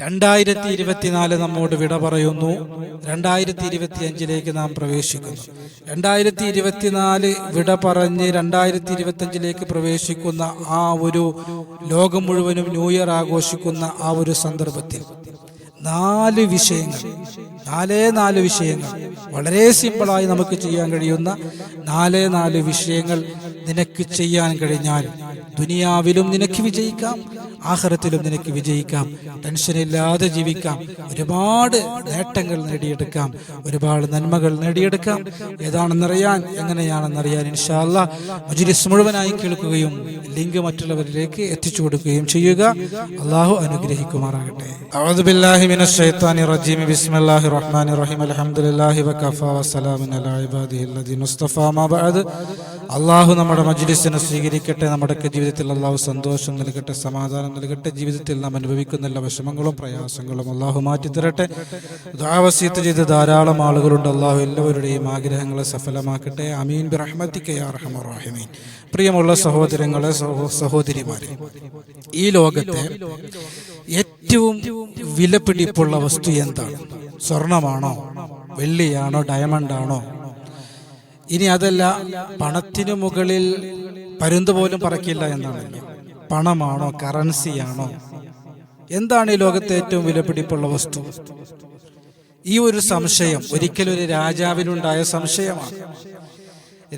രണ്ടായിരത്തി ഇരുപത്തിനാല് നമ്മോട് വിട പറയുന്നു. രണ്ടായിരത്തി ഇരുപത്തി അഞ്ചിലേക്ക് നാം പ്രവേശിക്കുന്നു. രണ്ടായിരത്തി ഇരുപത്തിനാല് വിട പറഞ്ഞ് രണ്ടായിരത്തി ഇരുപത്തി അഞ്ചിലേക്ക് പ്രവേശിക്കുന്ന ആ ഒരു ലോകം മുഴുവനും ന്യൂ ഇയർ ആഘോഷിക്കുന്ന ആ ഒരു സന്ദർഭത്തിൽ നാല് വിഷയങ്ങൾ നാലേ നാല് വിഷയങ്ങൾ വളരെ സിമ്പിളായി നമുക്ക് ചെയ്യാൻ കഴിയുന്ന നാലേ നാല് വിഷയങ്ങൾ നിനക്ക് ചെയ്യാൻ കഴിഞ്ഞാൽ ദുനിയാവിലും നിനക്ക് വിജയിക്കാം. ആഹ്റത്തിലും നിനക്ക് വിജയിക്കാം ടെൻഷനില്ലാതെ ജീവിക്കാം ഒരുപാട് നേട്ടങ്ങൾ നേടിയെടുക്കാം ഒരുപാട് നന്മകൾ നേടിയെടുക്കാം ഏതാണെന്നറിയാൻ എങ്ങനെയാണെന്നറിയാൻ ഇൻഷാല്ല മജുലിസ് മുഴുവനായി കേൾക്കുകയും ലിങ്ക് മറ്റുള്ളവരിലേക്ക് എത്തിച്ചു കൊടുക്കുകയും ചെയ്യുക അള്ളാഹു അനുഗ്രഹിക്കുമാറാകട്ടെ أعوذ بالله من الشيطان الرجيم بسم الله الرحمن الرحيم الحمد لله وكفى وسلام على عباده الذين اصطفى ما بعد അള്ളാഹു നമ്മുടെ മജ്ലിസിനെ സ്വീകരിക്കട്ടെ നമ്മുടെ ജീവിതത്തിൽ അള്ളാഹു സന്തോഷം നൽകട്ടെ സമാധാനം നൽകട്ടെ ജീവിതത്തിൽ നാം അനുഭവിക്കുന്ന എല്ലാ വിഷമങ്ങളും പ്രയാസങ്ങളും അള്ളാഹു മാറ്റിത്തരട്ടെ. ദാവസ്യത്ത് ചെയ്ത് ധാരാളം ആളുകളുണ്ട്. അള്ളാഹു എല്ലാവരുടെയും ആഗ്രഹങ്ങളെ സഫലമാക്കട്ടെ. അമീൻ ബിറഹ്മത്തിക്ക് യാ റഹ്മർ റഹീമീൻ. പ്രിയമുള്ള സഹോദരങ്ങളെ സഹോദരിമാരെ ഈ ലോകത്തെ ഏറ്റവും വിലപിടിപ്പുള്ള വസ്തു എന്താണ്? സ്വർണമാണോ? വെള്ളിയാണോ? ഡയമണ്ട് ആണോ ഇനി അതല്ല പണത്തിനു മുകളിൽ പരുന്ത് പോലും പറക്കില്ല എന്നാണ്. പണമാണോ കറൻസിയാണോ? എന്താണ് ഈ ലോകത്തെ ഏറ്റവും വിലപിടിപ്പുള്ള വസ്തു? ഈ ഒരു സംശയം ഒരിക്കലും ഒരു രാജാവിനുണ്ടായ സംശയമാണ്.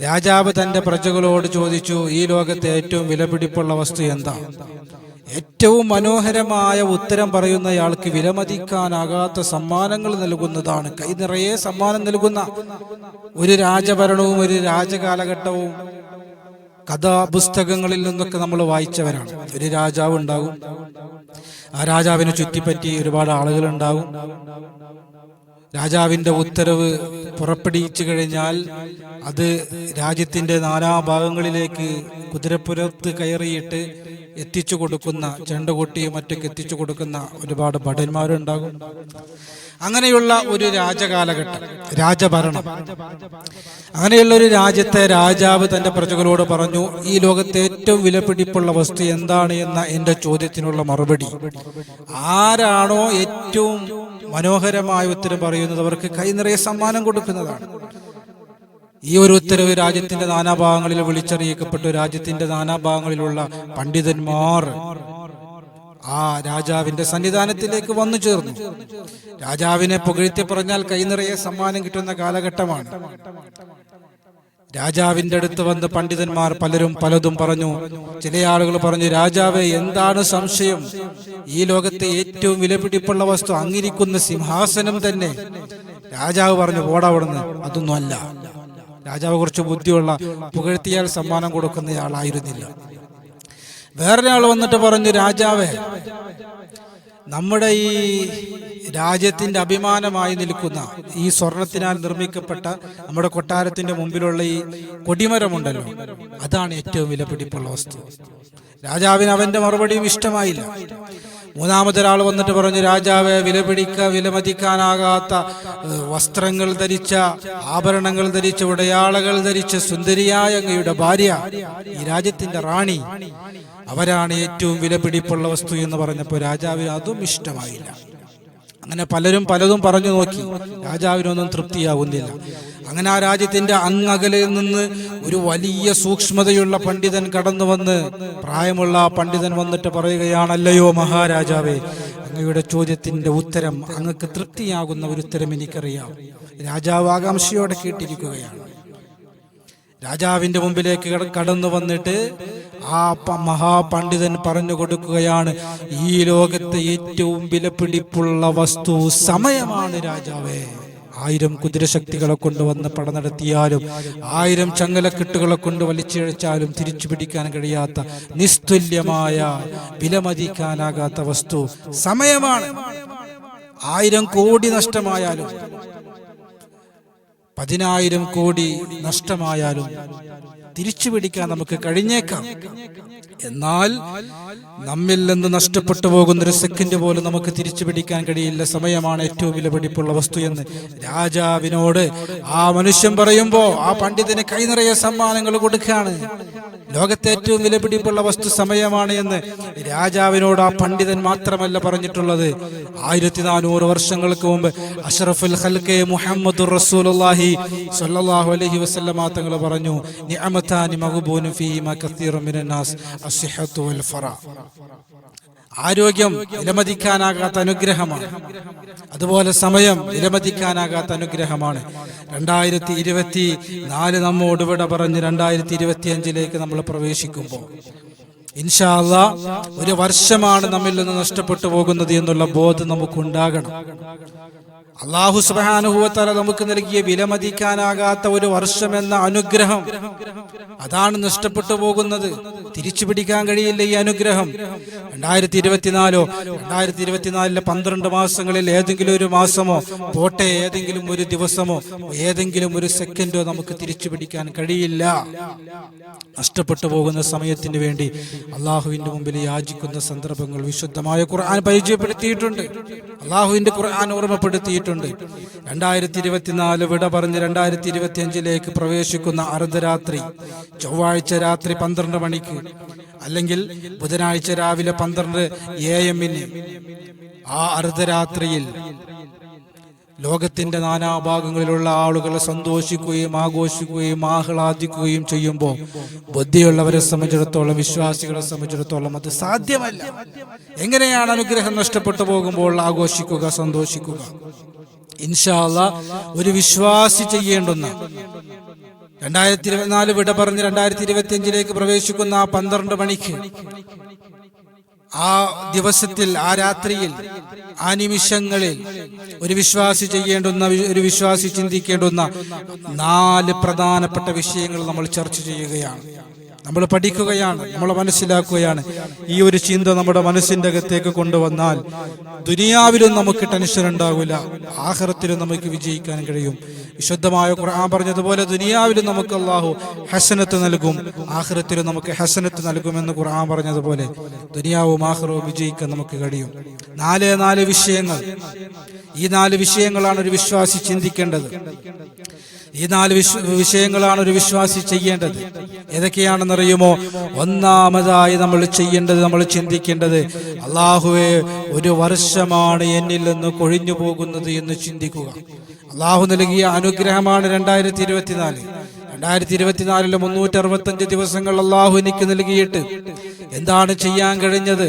രാജാവ് തന്റെ പ്രജകളോട് ചോദിച്ചു ഈ ലോകത്തെ ഏറ്റവും വിലപിടിപ്പുള്ള വസ്തു എന്താ? ഏറ്റവും മനോഹരമായ ഉത്തരം പറയുന്നയാൾക്ക് വിലമതിക്കാനാകാത്ത സമ്മാനങ്ങൾ നൽകുന്നതാണ്. കൈ നിറയെ സമ്മാനം നൽകുന്ന ഒരു രാജഭരണവും ഒരു രാജകാലഘട്ടവും കഥാപുസ്തകങ്ങളിൽ നിന്നൊക്കെ നമ്മൾ വായിച്ചവരാണ്. ഒരു രാജാവ് ഉണ്ടാകും. ആ രാജാവിനെ ചുറ്റിപ്പറ്റി ഒരുപാട് ആളുകൾ ഉണ്ടാകും. രാജാവിന്റെ ഉത്തരവ് പുറപ്പെടുവിച്ചു കഴിഞ്ഞാൽ അത് രാജ്യത്തിന്റെ നാനാഭാഗങ്ങളിലേക്ക് കുതിരപ്പുറത്ത് കയറിയിട്ട് എത്തിച്ചു കൊടുക്കുന്ന ചെണ്ടകൊട്ടിയും മറ്റൊക്കെ എത്തിച്ചു കൊടുക്കുന്ന ഒരുപാട് ഭടന്മാരുണ്ടാകും. അങ്ങനെയുള്ള ഒരു രാജകാലഘട്ടം രാജഭരണം. അങ്ങനെയുള്ള ഒരു രാജ്യത്തെ രാജാവ് തന്റെ പ്രജകളോട് പറഞ്ഞു ഈ ലോകത്തെ ഏറ്റവും വിലപിടിപ്പുള്ള വസ്തു എന്താണ്? എന്ന എന്റെ ചോദ്യത്തിനുള്ള മറുപടി. ആരാണോ ഏറ്റവും മനോഹരമായ ഉത്തരം പറയുന്നത് അവർക്ക് കൈ നിറയെ സമ്മാനം കൊടുക്കുന്നതാണ്. ഈ ഒരു ഉത്തരവ് രാജ്യത്തിന്റെ നാനാഭാഗങ്ങളിൽ വിളിച്ചറിയിക്കപ്പെട്ടു. രാജ്യത്തിന്റെ നാനാഭാഗങ്ങളിലുള്ള പണ്ഡിതന്മാർ ആ രാജാവിന്റെ സന്നിധാനത്തിലേക്ക് വന്നു ചേർന്നു. രാജാവിനെ പുകഴ്ത്തി പറഞ്ഞാൽ കൈനിറയെ സമ്മാനം കിട്ടുന്ന കാലഘട്ടമാണ്. രാജാവിന്റെ അടുത്ത് വന്ന് പണ്ഡിതന്മാർ പലരും പലതും പറഞ്ഞു. ചില ആളുകൾ പറഞ്ഞു രാജാവെ എന്താണ് സംശയം? ഈ ലോകത്തെ ഏറ്റവും വിലപിടിപ്പുള്ള വസ്തു അങ്ങിരിക്കുന്ന സിംഹാസനം തന്നെ. രാജാവ് പറഞ്ഞു പോടാവിടുന്ന് അതൊന്നും അല്ല. രാജാവ് കുറച്ച് ബുദ്ധിയുള്ള പുകഴ്ത്തിയാൽ സമ്മാനം കൊടുക്കുന്നയാളായിരുന്നില്ല. വേറൊരാൾ വന്നിട്ട് പറഞ്ഞു രാജാവേ നമ്മുടെ ഈ രാജ്യത്തിന്റെ അഭിമാനമായി നിൽക്കുന്ന ഈ സ്വർണത്തിനാൽ നിർമ്മിക്കപ്പെട്ട നമ്മുടെ കൊട്ടാരത്തിന്റെ മുമ്പിലുള്ള ഈ കൊടിമരമുണ്ടല്ലോ അതാണ് ഏറ്റവും വിലപിടിപ്പുള്ള വസ്തു. രാജാവിന് അവന്റെ മറുപടിയും ഇഷ്ടമായില്ല. മൂന്നാമതൊരാൾ വന്നിട്ട് പറഞ്ഞു രാജാവെ വിലപിടിക്ക വിലമതിക്കാനാകാത്ത വസ്ത്രങ്ങൾ ധരിച്ച ആഭരണങ്ങൾ ധരിച്ച ഉടയാളകൾ ധരിച്ച സുന്ദരിയായ അങ്ങയുടെ ഭാര്യ ഈ രാജ്യത്തിന്റെ റാണി. അവരാണ് ഏറ്റവും വിലപിടിപ്പുള്ള വസ്തു എന്ന് പറഞ്ഞപ്പോൾ രാജാവിന് അതും ഇഷ്ടമായില്ല. അങ്ങനെ പലരും പലതും പറഞ്ഞു നോക്കി. രാജാവിനൊന്നും തൃപ്തിയാവുന്നില്ല. അങ്ങനെ ആ രാജ്യത്തിന്റെ അങ്ങകലിൽ നിന്ന് ഒരു വലിയ സൂക്ഷ്മതയുള്ള പണ്ഡിതൻ കടന്നു വന്ന് പ്രായമുള്ള ആ പണ്ഡിതൻ വന്നിട്ട് പറയുകയാണല്ലയോ മഹാരാജാവേ? അങ്ങയുടെ ചോദ്യത്തിന്റെ ഉത്തരം അങ്ങക്ക് തൃപ്തിയാകുന്ന ഒരു ഉത്തരം എനിക്കറിയാം. രാജാവ് ആകാംക്ഷയോടെ കേട്ടിരിക്കുകയാണ്. രാജാവിന്റെ മുമ്പിലേക്ക് കടന്നു വന്നിട്ട് ആ മഹാപണ്ഡിതൻ പറഞ്ഞു കൊടുക്കുകയാണ് ഈ ലോകത്തെ ഏറ്റവും വിലപിടിപ്പുള്ള വസ്തു സമയമാണ് രാജാവേ. ആയിരം കുതിരശക്തികളെ കൊണ്ടുവന്ന് പട നടത്തിയാലും ആയിരം ചങ്ങലക്കെട്ടുകളെ കൊണ്ട് വലിച്ചിഴച്ചാലും തിരിച്ചു പിടിക്കാൻ കഴിയാത്ത നിസ്തുല്യമായ വിലമതിക്കാനാകാത്ത വസ്തു സമയമാണ്. ആയിരം കോടി നഷ്ടമായാലും പതിനായിരം കോടി നഷ്ടമായാലും തിരിച്ചു പിടിക്കാൻ നമുക്ക് കഴിഞ്ഞേക്കാം. എന്നാൽ നമ്മിൽ നിന്ന് നഷ്ടപ്പെട്ടു പോകുന്ന ഒരു സെക്കൻഡ് പോലും നമുക്ക് തിരിച്ചു പിടിക്കാൻ കഴിയില്ല. സമയമാണ് ഏറ്റവും വിലപിടിപ്പുള്ള വസ്തു എന്ന് രാജാവിനോട് ആ മനുഷ്യൻ പറയുമ്പോ ആ പണ്ഡിതന് കൈനിറയെ സമ്മാനങ്ങൾ കൊടുക്കുകയാണ്. ലോകത്തെ ഏറ്റവും വിലപിടിപ്പുള്ള വസ്തു സമയമാണ് എന്ന് രാജാവിനോട് ആ പണ്ഡിതൻ മാത്രമല്ല പറഞ്ഞിട്ടുള്ളത്. ആയിരത്തി നാനൂറ് വർഷങ്ങൾക്ക് മുമ്പ് അഷറഫുൽ ഹൽക്കെ മുഹമ്മദ് റസൂലുള്ളാഹി സ്വല്ലല്ലാഹു അലൈഹി വസല്ലമ തങ്ങൾ പറഞ്ഞു നിഅമതാനി മഗ്ബൂനു ഫീഹിമ കസീറു മിനൻ നാസ് അസ്സിഹത്തു വൽ ഫറ. ആരോഗ്യം വിലമതിക്കാനാകാത്ത അനുഗ്രഹമാണ്. അതുപോലെ സമയം വിലമതിക്കാനാകാത്ത അനുഗ്രഹമാണ്. രണ്ടായിരത്തി ഇരുപത്തി നാല് നമ്മോട് വിട പറഞ്ഞ് രണ്ടായിരത്തി ഇരുപത്തി അഞ്ചിലേക്ക് നമ്മൾ പ്രവേശിക്കുമ്പോൾ ഇൻഷാല്ല ഒരു വർഷമാണ് നമ്മിൽ നിന്ന് നഷ്ടപ്പെട്ടു പോകുന്നത് എന്നുള്ള ബോധം നമുക്കുണ്ടാകണം. അള്ളാഹു സുബാനുഭവത്താല നമുക്ക് നൽകിയ വിലമതിക്കാനാകാത്ത ഒരു വർഷം എന്ന അനുഗ്രഹം അതാണ് നഷ്ടപ്പെട്ടു പോകുന്നത്. തിരിച്ചു പിടിക്കാൻ കഴിയില്ല ഈ അനുഗ്രഹം. രണ്ടായിരത്തി ഇരുപത്തിനാലോ രണ്ടായിരത്തി ഇരുപത്തിനാലിലെ പന്ത്രണ്ട് മാസങ്ങളിൽ ഏതെങ്കിലും ഒരു മാസമോ പോട്ടെ ഏതെങ്കിലും ഒരു ദിവസമോ ഏതെങ്കിലും ഒരു സെക്കൻഡോ നമുക്ക് തിരിച്ചു പിടിക്കാൻ കഴിയില്ല. നഷ്ടപ്പെട്ടു പോകുന്ന സമയത്തിന് വേണ്ടി അള്ളാഹുവിന്റെ മുമ്പിൽ യാചിക്കുന്ന സന്ദർഭങ്ങൾ വിശുദ്ധമായ ഖുർആൻ പരിചയപ്പെടുത്തിയിട്ടുണ്ട്. അള്ളാഹുവിന്റെ ഖുർആൻ ഓർമ്മപ്പെടുത്തിയിട്ടുണ്ട്. രണ്ടായിരത്തി ഇരുപത്തിനാല് വിട പറഞ്ഞ് രണ്ടായിരത്തി ഇരുപത്തി അഞ്ചിലേക്ക് പ്രവേശിക്കുന്ന അർദ്ധരാത്രി ചൊവ്വാഴ്ച രാത്രി പന്ത്രണ്ട് മണിക്ക് അല്ലെങ്കിൽ ബുധനാഴ്ച രാവിലെ പന്ത്രണ്ട് എ എമ്മിന് ആ അർദ്ധരാത്രിയിൽ ലോകത്തിന്റെ നാനാഭാഗങ്ങളിലുള്ള ആളുകൾ സന്തോഷിക്കുകയും ആഘോഷിക്കുകയും ആഹ്ലാദിക്കുകയും ചെയ്യുമ്പോൾ ബുദ്ധിയുള്ളവരെ സംബന്ധിച്ചിടത്തോളം വിശ്വാസികളെ സംബന്ധിച്ചിടത്തോളം അത് സാധ്യമല്ല. എങ്ങനെയാണ് അനുഗ്രഹം നഷ്ടപ്പെട്ടു പോകുമ്പോൾ ആഘോഷിക്കുക സന്തോഷിക്കുക? ഇൻഷാല്ല ഒരു വിശ്വാസി ചെയ്യേണ്ടുന്ന രണ്ടായിരത്തി ഇരുപത്തിനാല് വിട പറഞ്ഞ് രണ്ടായിരത്തി ഇരുപത്തി അഞ്ചിലേക്ക് പ്രവേശിക്കുന്ന ആ പന്ത്രണ്ട് മണിക്ക് ആ ദിവസത്തിൽ ആ രാത്രിയിൽ ആ നിമിഷങ്ങളിൽ ഒരു വിശ്വാസി ചെയ്യേണ്ടുന്ന ഒരു വിശ്വാസി ചിന്തിക്കേണ്ടുന്ന നാല് പ്രധാനപ്പെട്ട വിഷയങ്ങൾ നമ്മൾ ചർച്ച ചെയ്യുകയാണ്. നമ്മൾ പഠിക്കുകയാണ് നമ്മൾ മനസ്സിലാക്കുകയാണ്. ഈ ഒരു ചിന്ത നമ്മുടെ മനസ്സിന്റെ അകത്തേക്ക് കൊണ്ടുവന്നാൽ ദുനിയാവിലും നമുക്ക് ടെൻഷൻ ഉണ്ടാവില്ല ആഹ്റത്തിലും നമുക്ക് വിജയിക്കാൻ കഴിയും. വിശുദ്ധമായ ഖുർആൻ പറഞ്ഞതുപോലെ ദുനിയാവിലും നമുക്ക് അള്ളാഹു ഹസനത്ത് നൽകും ആഹ്റത്തിലും നമുക്ക് ഹസനത്ത് നൽകുമെന്ന് ഖുർആൻ പറഞ്ഞതുപോലെ ദുനിയാവും ആഹ്റവും വിജയിക്കാൻ നമുക്ക് കഴിയും. നാല് നാല് വിഷയങ്ങൾ. ഈ നാല് വിഷയങ്ങളാണ് ഒരു വിശ്വാസി ചിന്തിക്കേണ്ടത്. ഈ നാല് വിഷയങ്ങളാണ് ഒരു വിശ്വാസി ചെയ്യേണ്ടത്. ഏതൊക്കെയാണെന്നറിയുമോ ഒന്നാമതായി നമ്മൾ ചെയ്യേണ്ടത് നമ്മൾ ചിന്തിക്കേണ്ടത് അള്ളാഹുവെ ഒരു വർഷമാണ് എന്നിൽ നിന്ന് കൊഴിഞ്ഞു പോകുന്നത് എന്ന് ചിന്തിക്കുക. അള്ളാഹു നൽകിയ അനുഗ്രഹമാണ് രണ്ടായിരത്തി ഇരുപത്തിനാല് രണ്ടായിരത്തി ഇരുപത്തിനാലിലെ മുന്നൂറ്റി അറുപത്തഞ്ച് ദിവസങ്ങൾ അള്ളാഹു എനിക്ക് നൽകിയിട്ട് എന്താണ് ചെയ്യാൻ കഴിഞ്ഞത്?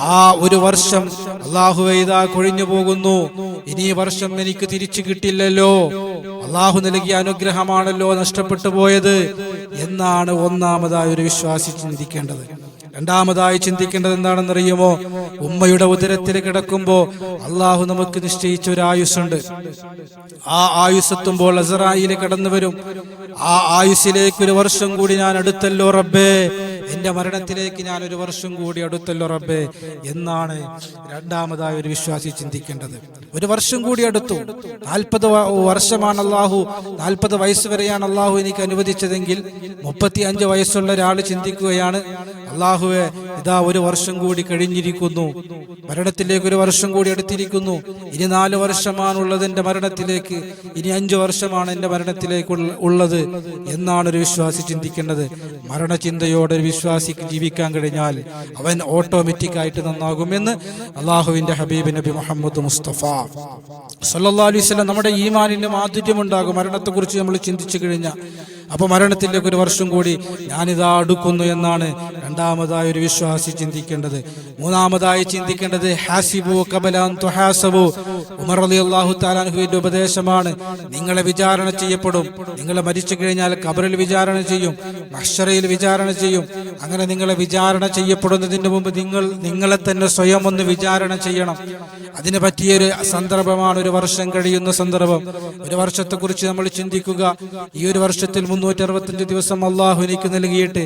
ആ ഒരു വർഷം അള്ളാഹു ഇതാ കൊഴിഞ്ഞു പോകുന്നു. ഇനി വർഷം എനിക്ക് തിരിച്ചു കിട്ടില്ലല്ലോ. അള്ളാഹു നൽകിയ അനുഗ്രഹമാണല്ലോ നഷ്ടപ്പെട്ടു പോയത്. എന്നാണ് ഒന്നാമതായി ഒരു വിശ്വാസി ചിന്തിക്കേണ്ടത്. രണ്ടാമതായി ചിന്തിക്കേണ്ടത് എന്താണെന്നറിയുമോ? ഉമ്മയുടെ ഉദരത്തിൽ കിടക്കുമ്പോ അള്ളാഹു നമുക്ക് നിശ്ചയിച്ച ഒരു ആയുസ്സുണ്ട്. ആ ആയുസ്സെത്തുമ്പോൾ അസറായിൽ കടന്നു വരും. ആ ആയുസ്സിലേക്ക് ഒരു വർഷം കൂടി ഞാൻ അടുത്തല്ലോ റബ്ബേ. എന്റെ മരണത്തിലേക്ക് ഞാൻ ഒരു വർഷം കൂടി അടുത്തല്ലോ റബ്ബേ. എന്നാണ് രണ്ടാമതായി ഒരു വിശ്വാസി ചിന്തിക്കേണ്ടത്. ഒരു വർഷം കൂടി അടുത്തു. നാൽപ്പത് വർഷമാണ് അള്ളാഹു. നാൽപ്പത് വയസ്സ് വരെയാണ് അള്ളാഹു എനിക്ക് അനുവദിച്ചതെങ്കിൽ മുപ്പത്തി അഞ്ച് വയസ്സുള്ള ഒരാൾ ചിന്തിക്കുകയാണ് അള്ളാഹുവെ ഇതാ ഒരു വർഷം കൂടി കഴിഞ്ഞിരിക്കുന്നു. മരണത്തിലേക്ക് ഒരു വർഷം കൂടി അടുത്തിരിക്കുന്നു. ഇനി നാല് വർഷമാണുള്ളത് എന്റെ മരണത്തിലേക്ക്. ഇനി അഞ്ചു വർഷമാണ് എന്റെ മരണത്തിലേക്ക് ഉള്ളത്. എന്നാണ് ഒരു വിശ്വാസി ചിന്തിക്കേണ്ടത്. മരണചിന്തയോടെ ഒരു വിശ്വാസിക്ക് ജീവിക്കാൻ കഴിഞ്ഞാൽ അവൻ ഓട്ടോമാറ്റിക് ആയിട്ട് നന്നാകുമെന്ന് അള്ളാഹുവിന്റെ ഹബീബ് നബി മുഹമ്മദ് മുസ്തഫ. സല്ലാ അലൈഹി സ്വലം നമ്മുടെ ഈമാനിന്റെ മാധുര്യമുണ്ടാകും മരണത്തെക്കുറിച്ച് നമ്മൾ ചിന്തിച്ചു കഴിഞ്ഞാൽ അപ്പൊ മരണത്തിലേക്ക് ഒരു വർഷം കൂടി ഞാനിതാ അടുക്കുന്നു എന്നാണ് രണ്ടാമതായി ഒരു വിശ്വാസി ചിന്തിക്കേണ്ടത്. മൂന്നാമതായി ചിന്തിക്കേണ്ടത് ഹാസിബു കബലാൻ തുഹാസബു. ഉമർ അലി അള്ളാഹു താലാൻഹുവിന്റെ ഉപദേശമാണ്. നിങ്ങളെ വിചാരണ ചെയ്യപ്പെടും. നിങ്ങളെ മരിച്ചു കഴിഞ്ഞാൽ കബറിൽ വിചാരണ ചെയ്യും. മഷറയിൽ വിചാരണ ചെയ്യും. അങ്ങനെ നിങ്ങളെ വിചാരണ ചെയ്യപ്പെടുന്നതിന് മുമ്പ് നിങ്ങൾ നിങ്ങളെ തന്നെ സ്വയം ഒന്ന് വിചാരണ ചെയ്യണം. അതിന് പറ്റിയൊരു സന്ദർഭമാണ് ഒരു വർഷം കഴിയുന്ന സന്ദർഭം. ഒരു വർഷത്തെ കുറിച്ച് നമ്മൾ ചിന്തിക്കുക. ഈ ഒരു വർഷത്തിൽ മുന്നൂറ്റി അറുപത്തഞ്ച് ദിവസം അള്ളാഹു എനിക്ക് നൽകിയിട്ട്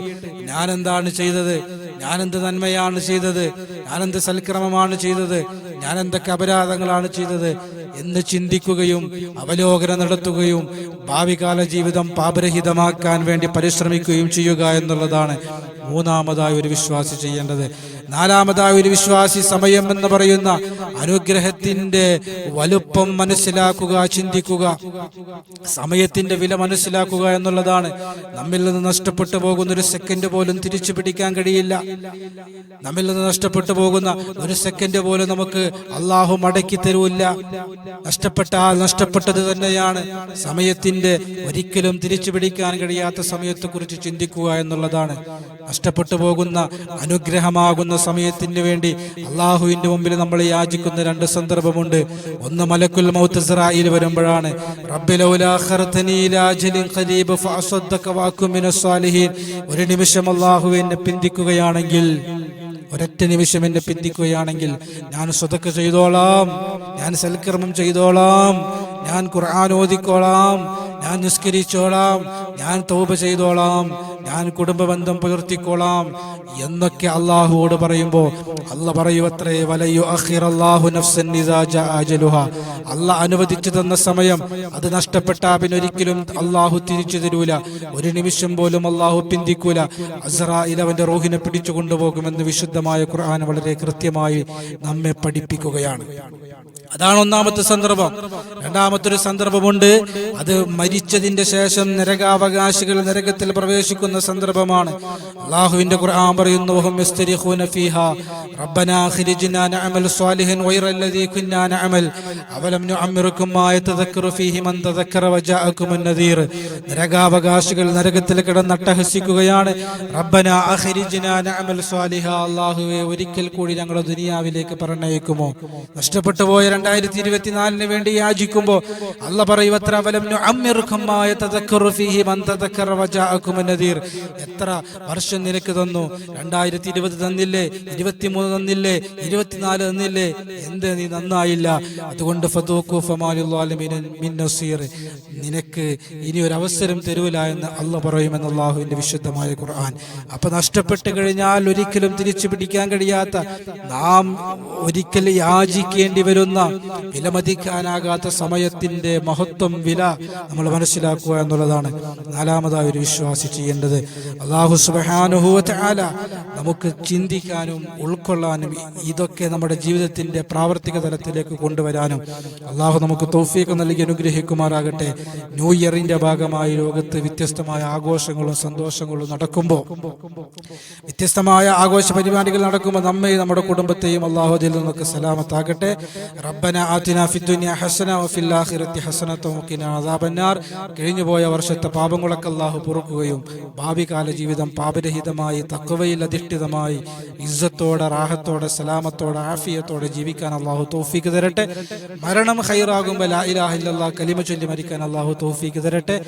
ഞാൻ എന്താണ് ചെയ്തത്? ഞാൻ എന്ത് നന്മയാണ് ചെയ്തത്? ഞാൻ എന്ത് സൽക്രമമാണ് ചെയ്തത്? ഞാൻ എന്തൊക്കെ അപരാധങ്ങളാണ് ചെയ്തത്? എന്ന് ചിന്തിക്കുകയും അവലോകനം നടത്തുകയും ഭാവികാല ജീവിതം പാപരഹിതമാക്കാൻ വേണ്ടി പരിശ്രമിക്കുകയും ചെയ്യുക എന്നുള്ളതാണ് മൂന്നാമതായി ഒരു വിശ്വാസി ചെയ്യേണ്ടത്. നാലാമതായ ഒരു വിശ്വാസി സമയം എന്ന് പറയുന്ന അനുഗ്രഹത്തിന്റെ വലുപ്പം മനസ്സിലാക്കുക ചിന്തിക്കുക. സമയത്തിന്റെ വില മനസ്സിലാക്കുക എന്നുള്ളതാണ്. നമ്മിൽ നിന്ന് നഷ്ടപ്പെട്ടു പോകുന്ന ഒരു സെക്കൻഡ് പോലും തിരിച്ചു പിടിക്കാൻ കഴിയില്ല. നമ്മിൽ നിന്ന് നഷ്ടപ്പെട്ടു പോകുന്ന ഒരു സെക്കൻഡ് പോലും നമുക്ക് അള്ളാഹു മടക്കി തരൂല്ല. നഷ്ടപ്പെട്ടാൽ നഷ്ടപ്പെട്ടത് തന്നെയാണ്. സമയത്തിന്റെ ഒരിക്കലും തിരിച്ചു പിടിക്കാൻ കഴിയാത്ത സമയത്തെക്കുറിച്ച് ചിന്തിക്കുക എന്നുള്ളതാണ്. നഷ്ടപ്പെട്ടു പോകുന്ന അനുഗ്രഹമാകുന്ന സമയത്തിന് വേണ്ടി അള്ളാഹുവിന്റെ മുമ്പിൽ നമ്മൾ യാചിക്കുന്ന രണ്ട് സന്ദർഭമുണ്ട്. ഒന്ന് മലക്കുൽ മൗത്തസറായിൽ വരുമ്പോഴാണ്. ഒരു നിമിഷം അള്ളാഹു എന്നെ പിന്തിക്കുകയാണെങ്കിൽ ഒരൊറ്റ നിമിഷം എന്നെ പിന്തിക്കുകയാണെങ്കിൽ ഞാൻ സ്വതക്ക് ചെയ്തോളാം. ഞാൻ സൽക്കർമ്മം ചെയ്തോളാം. ഞാൻ ഖുർആൻ ഓതിക്കോളാം ഞാൻ നിസ്കരിച്ചോളാം ഞാൻ തോപ ചെയ്തോളാം ഞാൻ കുടുംബബന്ധം പുലർത്തിക്കോളാം എന്നൊക്കെ അള്ളാഹുവോട് പറയുമ്പോൾ അല്ല പറയുവത്രേ വലയു അഹിർ അജലുഹ. അല്ല അനുവദിച്ചു തന്ന സമയം അത് നഷ്ടപ്പെട്ടാ പിന്നെ ഒരിക്കലും അള്ളാഹു തിരിച്ചു തരൂല. ഒരു നിമിഷം പോലും അള്ളാഹു പിന്തിക്കൂല. അസറായിൽ അവന്റെ റോഹിനെ പിടിച്ചു കൊണ്ടുപോകുമെന്ന് വിശുദ്ധമായ ഖുർആൻ വളരെ കൃത്യമായി നമ്മെ പഠിപ്പിക്കുകയാണ്. അതാണ് ഒന്നാമത്തെ സന്ദർഭം. രണ്ടാമത്തെ ഒരു സന്ദർഭമുണ്ട്. അത് മരിച്ചതിന്റെ ശേഷം നരകാവകാശികൾ നരകത്തിൽ പ്രവേശിക്കുന്ന സന്ദർഭമാണ്. അള്ളാഹുവിന്റെ ഖുർആൻ പറയുന്നു "വഹും യസ്തരിഖൂന ഫീഹാ. റബ്ബനാ അഖ്രിജ്നാ നഅമൽ സ്വാലിഹൻ ഗൈറ അല്ലദീ കുന്നാ നഅമൽ. അവലം നുഅമ്മിറുക്കും മാ യതദക്കറു ഫീഹി മൻ തദക്കറ വജാഅകുമുൻ നദീർ. നരകാവകാശികൾ നരകത്തിൽ കിടന്ന് അട്ടഹസിക്കുകയാണ്. റബ്ബനാ നഅമൽ സ്വാലിഹ. അല്ലാഹുവേ ഒരിക്കൽ കൂടി ഞങ്ങളെ ദുനിയാവിലേക്ക് പറഞ്ഞയക്കുമോ? നഷ്ടപ്പെട്ടു പോയ രണ്ടായിരത്തി ഇരുപത്തിനാലിന് വേണ്ടി യാചിക്കുമ്പോ അല്ല നദീർ എത്ര വർഷം നിനക്ക് തന്നു? രണ്ടായിരത്തി ഇരുപത് തന്നില്ലേ? ഇരുപത്തിമൂന്ന് തന്നില്ലേ? ഇരുപത്തിനാല് തന്നില്ലേ? എന്ത് നീ നന്നായില്ല. അതുകൊണ്ട് നിനക്ക് ഇനി ഒരു അവസരം തരൂല എന്ന് അല്ല പറയുമെന്ന് അള്ളാഹുവിന്റെ വിശുദ്ധമായ ഖുർആൻ. അപ്പൊ നഷ്ടപ്പെട്ട് കഴിഞ്ഞാൽ ഒരിക്കലും തിരിച്ചു പിടിക്കാൻ കഴിയാത്ത നാം ഒരിക്കൽ യാചിക്കേണ്ടി വരുന്ന വിലമതിക്കാനാകാത്ത സമയത്തിന്റെ മഹത്വം വില നമ്മൾ മനസ്സിലാക്കുക എന്നുള്ളതാണ് നാലാമതായി ഒരു വിശ്വാസി ചെയ്യേണ്ടത്. അള്ളാഹു സുബാനുഭൂവല നമുക്ക് ചിന്തിക്കാനും ഉൾക്കൊള്ളാനും ഇതൊക്കെ നമ്മുടെ ജീവിതത്തിന്റെ പ്രാവർത്തിക തലത്തിലേക്ക് കൊണ്ടുവരാനും അള്ളാഹു നമുക്ക് തൗഫീഖ് നൽകി അനുഗ്രഹിക്കുമാറാകട്ടെ. ന്യൂ ഇയറിന്റെ ഭാഗമായി ലോകത്ത് വ്യത്യസ്തമായ ആഘോഷങ്ങളും സന്തോഷങ്ങളും നടക്കുമ്പോൾ വ്യത്യസ്തമായ ആഘോഷ പരിപാടികൾ നടക്കുമ്പോൾ നമ്മയും നമ്മുടെ കുടുംബത്തെയും അള്ളാഹു അതിൽ നിന്നൊക്കെ സലാമത്താകട്ടെ. റബ്ബന ആതിന ഫിദ്ദുനിയ ഹസന വഫിൽ ആഖിറത്തി ഹസനത വഖിന അദാബന്നാർ കഴിഞ്ഞുപോയ വർഷത്തെ പാപങ്ങളൊക്കെ അല്ലാഹു പൊറുക്കുകയും ഭാവികാല ജീവിതം പാപരഹിതമായി തക്കവയിൽ അധിഷ്ഠിതമായി ഇസ്സത്തോടെ റാഹത്തോടെ സലാമത്തോടെ ആഫിയത്തോടെ ജീവിക്കാൻ അള്ളാഹു തൗഫീക്ക് തരട്ടെ. മരണം ഹൈറാകുമ്പോൾ ലാ ഇലാഹ ഇല്ലല്ലാഹ് കലിമ ചൊല്ലി മരിക്കാൻ അള്ളാഹു തൗഫീക്ക് തരട്ടെ.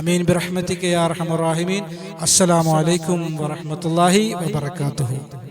അമീൻ ബിറഹ്മത്തിക യാ റാഹിമീൻ. അസ്സലാമു അലൈക്കും വറഹ്മത്തുള്ളാഹി വബറകാതുഹു.